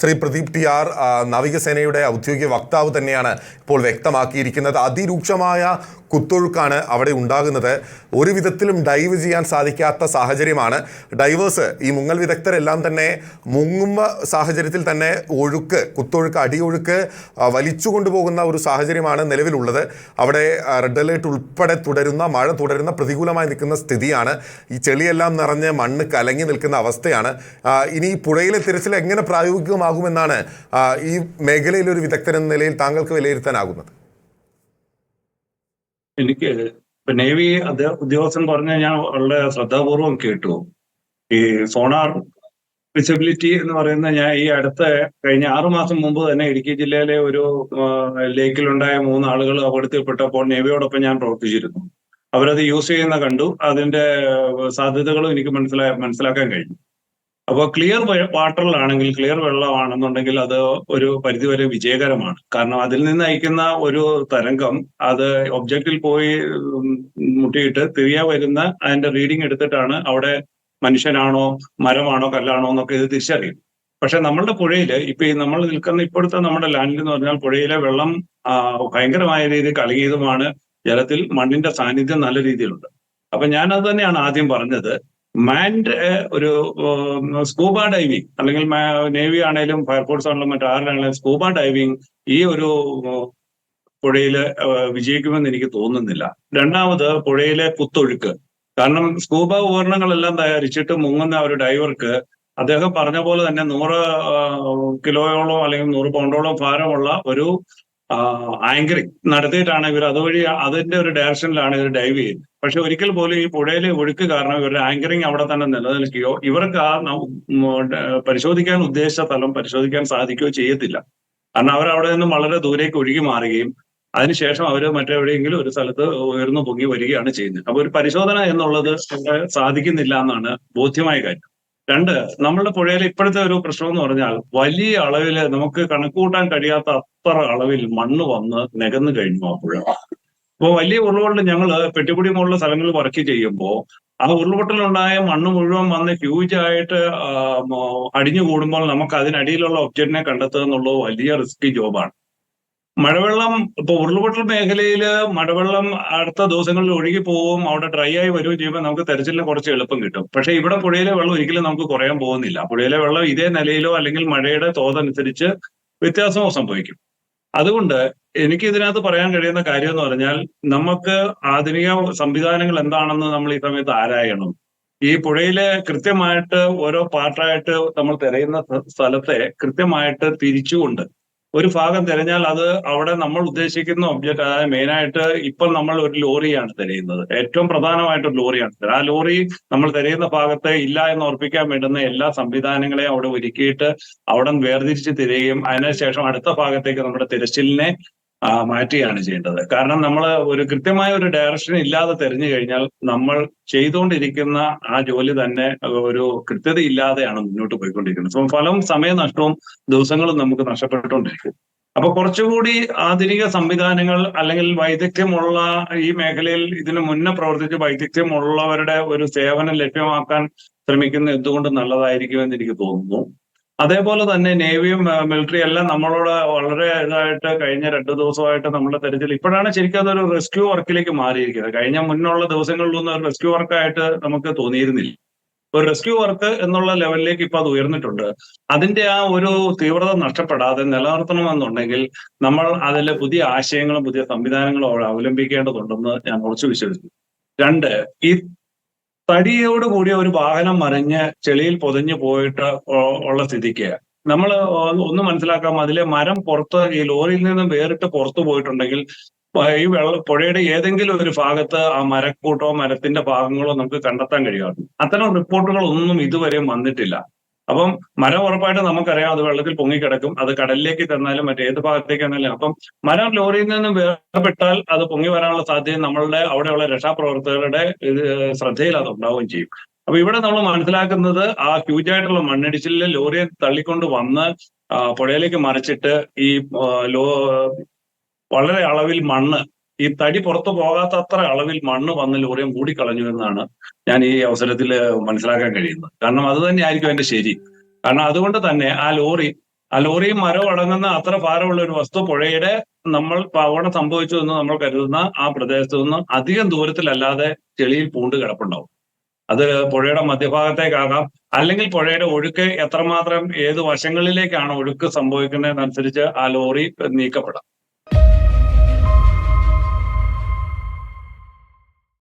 Shri Pradeep T R നാവികസേനയുടെ ഔദ്യോഗിക വക്താവ് തന്നെയാണ് ഇപ്പോൾ വ്യക്തമാക്കിയിരിക്കുന്നത്. അതിരൂക്ഷമായ കുത്തൊഴുക്കാണ് അവിടെ ഉണ്ടാകുന്നത്. ഒരു വിധത്തിലും ഡൈവ് ചെയ്യാൻ സാധിക്കാത്ത സാഹചര്യമാണ്. ഡൈവേഴ്സ് ഈ മുങ്ങൽ വിദഗ്ധരെല്ലാം തന്നെ മുങ്ങുന്ന സാഹചര്യത്തിൽ തന്നെ ഒഴുക്ക് കുത്തൊഴുക്ക് അടിയൊഴുക്ക് വലിച്ചു കൊണ്ടുപോകുന്ന ഒരു സാഹചര്യമാണ് നിലവിലുള്ളത്. അവിടെ റെഡ് അലേർട്ട് ഉൾപ്പെടെ തുടരുന്ന മഴ തുടരുന്ന പ്രതികൂലമായി നിൽക്കുന്ന സ്ഥിതിയാണ്. ഈ ചെളിയെല്ലാം നിറഞ്ഞ് മണ്ണ് കലങ്ങി നിൽക്കുന്ന അവസ്ഥയാണ്. ഇനി ഈ പുഴയിലെ തിരച്ചിൽ എങ്ങനെ പ്രായോഗികമാകുമെന്നാണ് ഈ മേഖലയിലൊരു വിദഗ്ധൻ എന്ന നിലയിൽ താങ്കൾക്ക് വിലയിരുത്താനാകുന്നത്. എനിക്ക് നേവി ഉദ്യോഗസ്ഥൻ പറഞ്ഞ ഞാൻ വളരെ ശ്രദ്ധാപൂർവം കേട്ടു. ഈ സോണാർ വിസിബിലിറ്റി എന്ന് പറയുന്ന ഞാൻ ഈ അടുത്ത കഴിഞ്ഞ ആറു മാസം മുമ്പ് തന്നെ ഇടുക്കി ജില്ലയിലെ ഒരു ലേക്കിലുണ്ടായ മൂന്ന് ആളുകൾ അപകടത്തിൽപ്പെട്ടപ്പോൾ നേവിയോടൊപ്പം ഞാൻ പ്രവർത്തിച്ചിരുന്നു. അവരത് യൂസ് ചെയ്യുന്ന കണ്ടു. അതിന്റെ സാധ്യതകളും എനിക്ക് മനസ്സിലാ മനസ്സിലാക്കാൻ കഴിഞ്ഞു. അപ്പോൾ ക്ലിയർ വാട്ടറിലാണെങ്കിൽ ക്ലിയർ വെള്ളമാണെന്നുണ്ടെങ്കിൽ അത് ഒരു പരിധിവരെ വിജയകരമാണ്. കാരണം അതിൽ നിന്ന് അയക്കുന്ന ഒരു തരംഗം അത് ഒബ്ജക്റ്റിൽ പോയി മുട്ടിയിട്ട് തിരികെ വരുന്ന അതിന്റെ റീഡിംഗ് എടുത്തിട്ടാണ് അവിടെ മനുഷ്യനാണോ മരമാണോ കല്ലാണോ എന്നൊക്കെ ഇത് തിരിച്ചറിയും പക്ഷെ നമ്മളുടെ പുഴയിൽ ഇപ്പൊ ഈ നമ്മൾ നിൽക്കുന്ന ഇപ്പോഴത്തെ നമ്മുടെ ലാൻഡിൽ എന്ന് പറഞ്ഞാൽ പുഴയിലെ വെള്ളം ഭയങ്കരമായ രീതിയിൽ കലങ്ങിയതുമാണ് ജലത്തിൽ മണ്ണിന്റെ സാന്നിധ്യം നല്ല രീതിയിലുണ്ട്. അപ്പൊ ഞാനത് തന്നെയാണ് ആദ്യം പറഞ്ഞത്. മാൻഡ് ഒരു സ്കൂബ ഡൈവിങ് അല്ലെങ്കിൽ നേവി ആണെങ്കിലും ഫയർഫോഴ്സ് ആണെങ്കിലും മറ്റാരാണെങ്കിലും സ്കൂബ ഡൈവിങ് ഈ ഒരു പുഴയിൽ വിജയിക്കുമെന്ന് എനിക്ക് തോന്നുന്നില്ല. രണ്ടാമത് പുഴയിലെ കുത്തൊഴുക്ക്. കാരണം സ്കൂബ ഉപകരണങ്ങളെല്ലാം തയ്യാറിച്ചിട്ട് മുങ്ങുന്ന ഒരു ഡൈവർക്ക് അദ്ദേഹം പറഞ്ഞ പോലെ തന്നെ നൂറ് കിലോയോളം അല്ലെങ്കിൽ നൂറ് പൗണ്ടോളം ഭാരമുള്ള ഒരു ആങ്കറിങ് നടത്തിയിട്ടാണ് ഇവർ അതുവഴി അതിന്റെ ഒരു ഡയറക്ഷനിലാണ് ഇവർ ഡൈവ് ചെയ്യുന്നത് പക്ഷെ ഒരിക്കൽ പോലും ഈ പുഴയിലെ ഒഴുക്ക് കാരണം ഇവരുടെ ആങ്കറിങ് അവിടെ തന്നെ നിലനിൽക്കുകയോ ഇവർക്ക് ആ പരിശോധിക്കാൻ ഉദ്ദേശിച്ച സ്ഥലം പരിശോധിക്കാൻ സാധിക്കുകയോ ചെയ്യത്തില്ല. കാരണം അവർ അവിടെ നിന്നും വളരെ ദൂരേക്ക് ഒഴുകി മാറുകയും അതിനുശേഷം അവർ മറ്റെവിടെയെങ്കിലും ഒരു സ്ഥലത്ത് ഉയർന്നു പൊങ്ങി വരികയാണ് ചെയ്യുന്നത്. അപ്പൊ ഒരു പരിശോധന എന്നുള്ളത് സാധിക്കുന്നില്ല എന്നാണ് ബോധ്യമായ കാര്യം. രണ്ട് നമ്മളുടെ പുഴയിലെ ഇപ്പോഴത്തെ ഒരു പ്രശ്നം എന്ന് പറഞ്ഞാൽ വലിയ അളവിൽ നമുക്ക് കണക്കുകൂട്ടാൻ കഴിയാത്ത അത്ര അളവിൽ മണ്ണ് വന്ന് നികന്നു കഴിഞ്ഞു ആ പുഴ അപ്പോൾ വലിയ ഉരുളുകൊണ്ട് ഞങ്ങൾ പെട്ടിപ്പൊടി മുകളിലെ സ്ഥലങ്ങളിൽ വർക്ക് ചെയ്യുമ്പോൾ ആ ഉരുൾപൊട്ടലുണ്ടായ മണ്ണ് മുഴുവൻ വന്ന് ഹ്യൂജ് ആയിട്ട് അടിഞ്ഞു കൂടുമ്പോൾ നമുക്ക് അതിനടിയിലുള്ള ഒബ്ജക്റ്റിനെ കണ്ടെത്തുക എന്നുള്ളത് വലിയ റിസ്കി ജോബാണ്. മഴവെള്ളം ഇപ്പൊ ഉരുൾപൊട്ടൽ മേഖലയിൽ മഴവെള്ളം അടുത്ത ദിവസങ്ങളിൽ ഒഴുകി പോവും അവിടെ ഡ്രൈ ആയി വരികയും ചെയ്യുമ്പോൾ നമുക്ക് തെരച്ചിലിന് കുറച്ച് എളുപ്പം കിട്ടും. പക്ഷെ ഇവിടെ പുഴയിലെ വെള്ളം ഒരിക്കലും നമുക്ക് കുറയാൻ പോകുന്നില്ല. പുഴയിലെ വെള്ളം ഇതേ നിലയിലോ അല്ലെങ്കിൽ മഴയുടെ തോതനുസരിച്ച് വ്യത്യാസമോ സംഭവിക്കും. അതുകൊണ്ട് എനിക്ക് ഇതിനകത്ത് പറയാൻ കഴിയുന്ന കാര്യം എന്ന് പറഞ്ഞാൽ നമുക്ക് ആധുനിക സംവിധാനങ്ങൾ എന്താണെന്ന് നമ്മൾ ഈ സമയത്ത് ആരായണം. ഈ പുഴയിലെ കൃത്യമായിട്ട് ഓരോ പാർട്ടായിട്ട് നമ്മൾ തിരയുന്ന സ്ഥലത്തെ കൃത്യമായിട്ട് തിരിച്ചുകൊണ്ട് ഒരു ഭാഗം തിരഞ്ഞാൽ അത് അവിടെ നമ്മൾ ഉദ്ദേശിക്കുന്ന ഒബ്ജക്റ്റ് അതായത് മെയിനായിട്ട് ഇപ്പം നമ്മൾ ഒരു ലോറിയാണ് തിരയുന്നത്. ഏറ്റവും പ്രധാനമായിട്ട് ഒരു ലോറിയാണ് ആ ലോറി നമ്മൾ തിരയുന്ന ഭാഗത്തെ ഇല്ല എന്ന് ഉറപ്പിക്കാൻ വേണ്ടുന്ന എല്ലാ സംവിധാനങ്ങളെയും അവിടെ ഒരുക്കിയിട്ട് അവിടെ വേർതിരിച്ച് തിരയുകയും അതിനുശേഷം അടുത്ത ഭാഗത്തേക്ക് നമ്മുടെ തിരച്ചിലിനെ മാറ്റുകയാണ് ചെയ്യേണ്ടത്. കാരണം നമ്മൾ ഒരു കൃത്യമായ ഒരു ഡയറക്ഷൻ ഇല്ലാതെ തെരഞ്ഞു കഴിഞ്ഞാൽ നമ്മൾ ചെയ്തുകൊണ്ടിരിക്കുന്ന ആ ജോലി തന്നെ ഒരു കൃത്യത ഇല്ലാതെയാണ് മുന്നോട്ട് പോയിക്കൊണ്ടിരിക്കുന്നത്. സോ ഫലവും സമയനഷ്ടവും ദിവസങ്ങളും നമുക്ക് നഷ്ടപ്പെട്ടുകൊണ്ടിരിക്കും. അപ്പൊ കുറച്ചുകൂടി ആധുനിക സംവിധാനങ്ങൾ അല്ലെങ്കിൽ വൈദഗ്ധ്യമുള്ള ഈ മേഖലയിൽ ഇതിനു മുന്നേ പ്രവർത്തിച്ച് വൈദഗ്ധ്യമുള്ളവരുടെ ഒരു സേവനം ലഭ്യമാക്കാൻ ശ്രമിക്കുന്നത് എന്തുകൊണ്ട് നല്ലതായിരിക്കുമെന്ന് എനിക്ക് തോന്നുന്നു. അതേപോലെ തന്നെ നേവിയും മിലിറ്ററി എല്ലാം നമ്മളോട് വളരെ ഇതായിട്ട് കഴിഞ്ഞ രണ്ട് ദിവസമായിട്ട് നമ്മുടെ തെരച്ചിൽ ഇപ്പോഴാണ് ശരിക്കും അതൊരു റെസ്ക്യൂ വർക്കിലേക്ക് മാറിയിരിക്കുന്നത്. കഴിഞ്ഞ മുന്നുള്ള ദിവസങ്ങളിലൊന്നും ഒരു റെസ്ക്യൂ വർക്കായിട്ട് നമുക്ക് തോന്നിയിരുന്നില്ല. ഒരു റെസ്ക്യൂ വർക്ക് എന്നുള്ള ലെവലിലേക്ക് ഇപ്പൊ അത് ഉയർന്നിട്ടുണ്ട്. അതിന്റെ ആ ഒരു തീവ്രത നഷ്ടപ്പെടാതെ നിലനിർത്തണമെന്നുണ്ടെങ്കിൽ നമ്മൾ അതിലെ പുതിയ ആശയങ്ങളും പുതിയ സംവിധാനങ്ങളും അവലംബിക്കേണ്ടതുണ്ടെന്ന് ഞാൻ ഉറച്ചു വിശ്വസിക്കുന്നു. രണ്ട് ഈ തടിയോട് കൂടിയ ഒരു വാഹനം മറിഞ്ഞ് ചെളിയിൽ പൊതിഞ്ഞു പോയിട്ട് ഉള്ള സ്ഥിതിക്ക്. നമ്മൾ ഒന്ന് മനസ്സിലാക്കാം. അതിലെ മരം പുറത്ത് ഈ ലോറിയിൽ നിന്നും വേറിട്ട് പുറത്തു പോയിട്ടുണ്ടെങ്കിൽ ഈ വെള്ള പുഴയുടെ ഏതെങ്കിലും ഒരു ഭാഗത്ത് ആ മരക്കൂട്ടോ മരത്തിന്റെ ഭാഗങ്ങളോ നമുക്ക് കണ്ടെത്താൻ കഴിയാറുണ്ട്. അത്തരം റിപ്പോർട്ടുകൾ ഒന്നും ഇതുവരെയും വന്നിട്ടില്ല. അപ്പം മരം ഉറപ്പായിട്ട് നമുക്കറിയാം അത് വെള്ളത്തിൽ പൊങ്ങിക്കിടക്കും അത് കടലിലേക്ക് തന്നാലും മറ്റേത് ഭാഗത്തേക്ക് തന്നാലും അപ്പം മരം ലോറിയിൽ നിന്നും വേർപെട്ടാൽ അത് പൊങ്ങി വരാനുള്ള സാധ്യത നമ്മളുടെ അവിടെയുള്ള രക്ഷാപ്രവർത്തകരുടെ ശ്രദ്ധയിൽ അത് ഉണ്ടാവുകയും ചെയ്യും. അപ്പൊ ഇവിടെ നമ്മൾ മനസ്സിലാക്കുന്നത് ആ ഹ്യൂജ് ആയിട്ടുള്ള മണ്ണിടിച്ചിലിൽ ലോറിയെ തള്ളിക്കൊണ്ട് വന്ന് പുഴയിലേക്ക് മറിച്ചിട്ട് ഈ ലോ വളരെ അളവിൽ മണ്ണ് ഈ തടി പുറത്തു പോകാത്തത്ര അളവിൽ മണ്ണ് വന്ന് ലോറിയം കൂടിക്കളഞ്ഞു എന്നാണ് ഞാൻ ഈ അവസരത്തിൽ മനസ്സിലാക്കാൻ കഴിയുന്നത്. കാരണം അത് തന്നെയായിരിക്കും അതിന്റെ ശരി. കാരണം അതുകൊണ്ട് തന്നെ ആ ലോറി ആ ലോറിയും മരവും അടങ്ങുന്ന അത്ര ഭാരമുള്ള ഒരു വസ്തു പുഴയുടെ നമ്മൾ അപകടം സംഭവിച്ചു എന്ന് നമ്മൾ കരുതുന്ന ആ പ്രദേശത്തു നിന്ന് അധികം ദൂരത്തിലല്ലാതെ ചെളിയിൽ പൂണ്ട് കിടപ്പുണ്ടാവും. അത് പുഴയുടെ മധ്യഭാഗത്തേക്കാകാം. അല്ലെങ്കിൽ പുഴയുടെ ഒഴുക്ക് എത്രമാത്രം ഏത് വശങ്ങളിലേക്കാണ് ഒഴുക്ക് സംഭവിക്കുന്നതിനനുസരിച്ച് ആ ലോറി നീക്കപ്പെടാം.